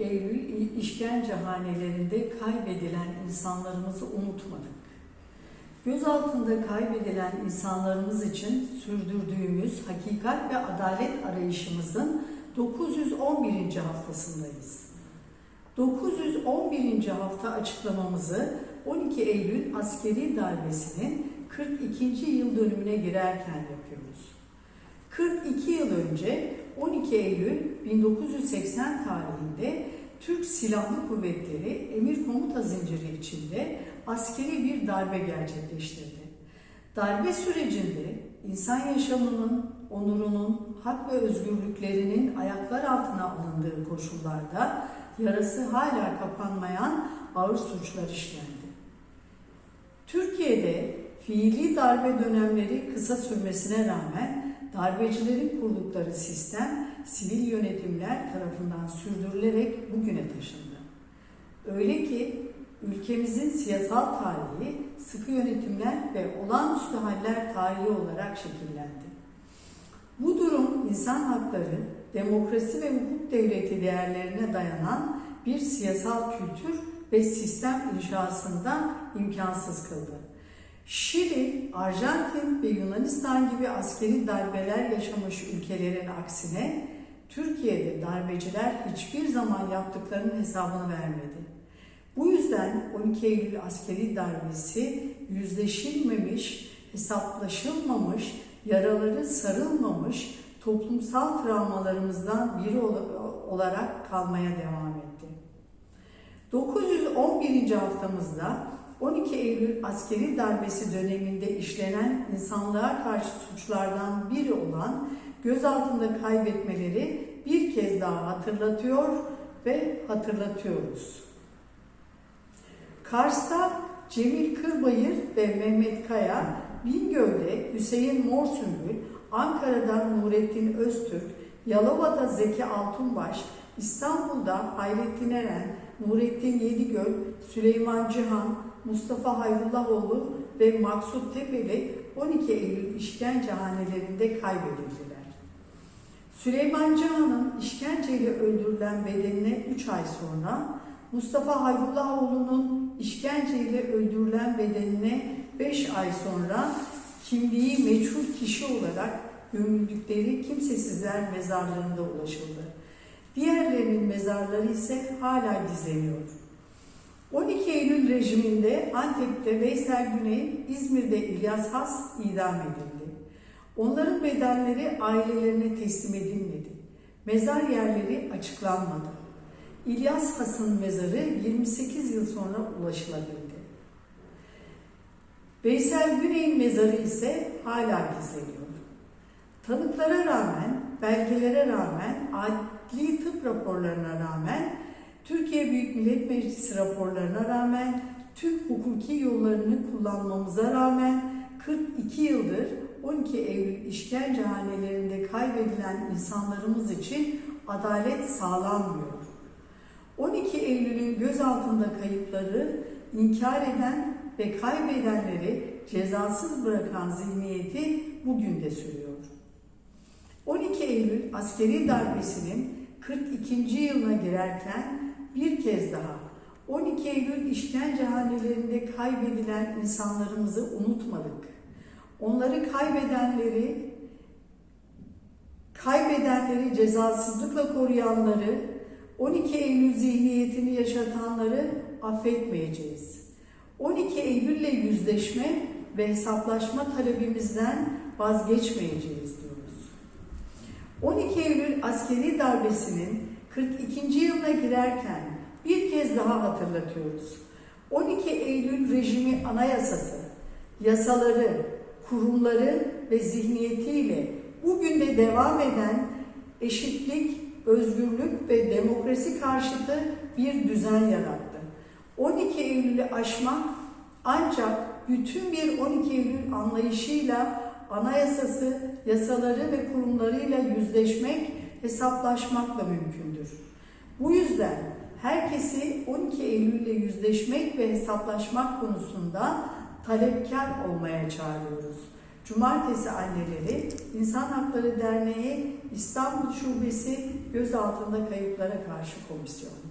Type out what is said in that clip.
Eylül işkencehanelerinde kaybedilen insanlarımızı unutmadık. Gözaltında kaybedilen insanlarımız için sürdürdüğümüz hakikat ve adalet arayışımızın 911. haftasındayız. 911. hafta açıklamamızı 12 Eylül askeri darbesinin 42. yıl dönümüne girerken yapıyoruz. 42 yıl önce 12 Eylül 1980 tarihinde Türk Silahlı Kuvvetleri emir komuta zinciri içinde askeri bir darbe gerçekleştirdi. Darbe sürecinde insan yaşamının, onurunun, hak ve özgürlüklerinin ayaklar altına alındığı koşullarda yarası hala kapanmayan ağır suçlar işlendi. Türkiye'de fiili darbe dönemleri kısa sürmesine rağmen darbecilerin kurdukları sistem sivil yönetimler tarafından sürdürülerek bugüne taşındı. Öyle ki ülkemizin siyasal tarihi sıkı yönetimler ve olağanüstü haller tarihi olarak şekillendi. Bu durum insan hakları, demokrasi ve hukuk devleti değerlerine dayanan bir siyasal kültür ve sistem inşasında imkansız kıldı. Şili, Arjantin ve Yunanistan gibi askeri darbeler yaşamış ülkelerin aksine Türkiye'de darbeciler hiçbir zaman yaptıklarının hesabını vermedi. Bu yüzden 12 Eylül askeri darbesi yüzleşilmemiş, hesaplaşılmamış, yaraları sarılmamış toplumsal travmalarımızdan biri olarak kalmaya devam etti. 911. haftamızda 12 Eylül askeri darbesi döneminde işlenen insanlığa karşı suçlardan biri olan gözaltında kaybetmeleri bir kez daha hatırlatıyor ve hatırlatıyoruz. Kars'ta Cemil Kırbayır ve Mehmet Kaya, Bingöl'de Hüseyin Morsümbül, Ankara'da Nurettin Öztürk, Yalova'da Zeki Altunbaş, İstanbul'da Hayrettin Eren, Nurettin Yedigöl, Süleyman Cihan, Mustafa Hayrullahoğlu ve Maksut Tepeli 12 Eylül işkencehanelerinde kaybedildiler. Süleyman Cihan'ın işkenceyle öldürülen bedenine 3 ay sonra, Mustafa Hayrullahoğlu'nun işkenceyle öldürülen bedenine 5 ay sonra kimliği meçhul kişi olarak gömüldükleri kimsesizler mezarlığında ulaşıldı. Diğerlerinin mezarları ise hala gizleniyor. 12 Eylül rejiminde Antep'te Veysel Güney, İzmir'de İlyas Has idam edildi. Onların bedenleri ailelerine teslim edilmedi. Mezar yerleri açıklanmadı. İlyas Has'ın mezarı 28 yıl sonra ulaşılabildi. Veysel Güney'in mezarı ise hala gizleniyor. Tanıklara rağmen, belgelere rağmen, adli tıp raporlarına rağmen, Türkiye Büyük Millet Meclisi raporlarına rağmen, tüm hukuki yollarını kullanmamıza rağmen 42 yıldır 12 Eylül işkencehanelerinde kaybedilen insanlarımız için adalet sağlanmıyor. 12 Eylül'ün gözaltında kayıpları inkar eden ve kaybedenleri cezasız bırakan zihniyeti bugün de sürüyor. 12 Eylül askeri darbesinin 42. yılına girerken bir kez daha 12 Eylül işkencehanelerinde kaybedilen insanlarımızı unutmadık. Onları kaybedenleri, kaybedenleri cezasızlıkla koruyanları, 12 Eylül zihniyetini yaşatanları affetmeyeceğiz. 12 Eylül'le yüzleşme ve hesaplaşma talebimizden vazgeçmeyeceğiz diyoruz. 12 Eylül askeri darbesinin 42. yılına girerken bir kez daha hatırlatıyoruz. 12 Eylül rejimi anayasası, yasaları, kurumları ve zihniyetiyle bugün de devam eden eşitlik, özgürlük ve demokrasi karşıtı bir düzen yarattı. 12 Eylül'ü aşmak ancak bütün bir 12 Eylül anlayışıyla anayasası, yasaları ve kurumlarıyla yüzleşmek, hesaplaşmakla mümkündür. Bu yüzden herkesi 12 Eylül ile yüzleşmek ve hesaplaşmak konusunda talepkar olmaya çağırıyoruz. Cumartesi Anneleri İnsan Hakları Derneği İstanbul Şubesi Gözaltında Kayıplara Karşı Komisyonu.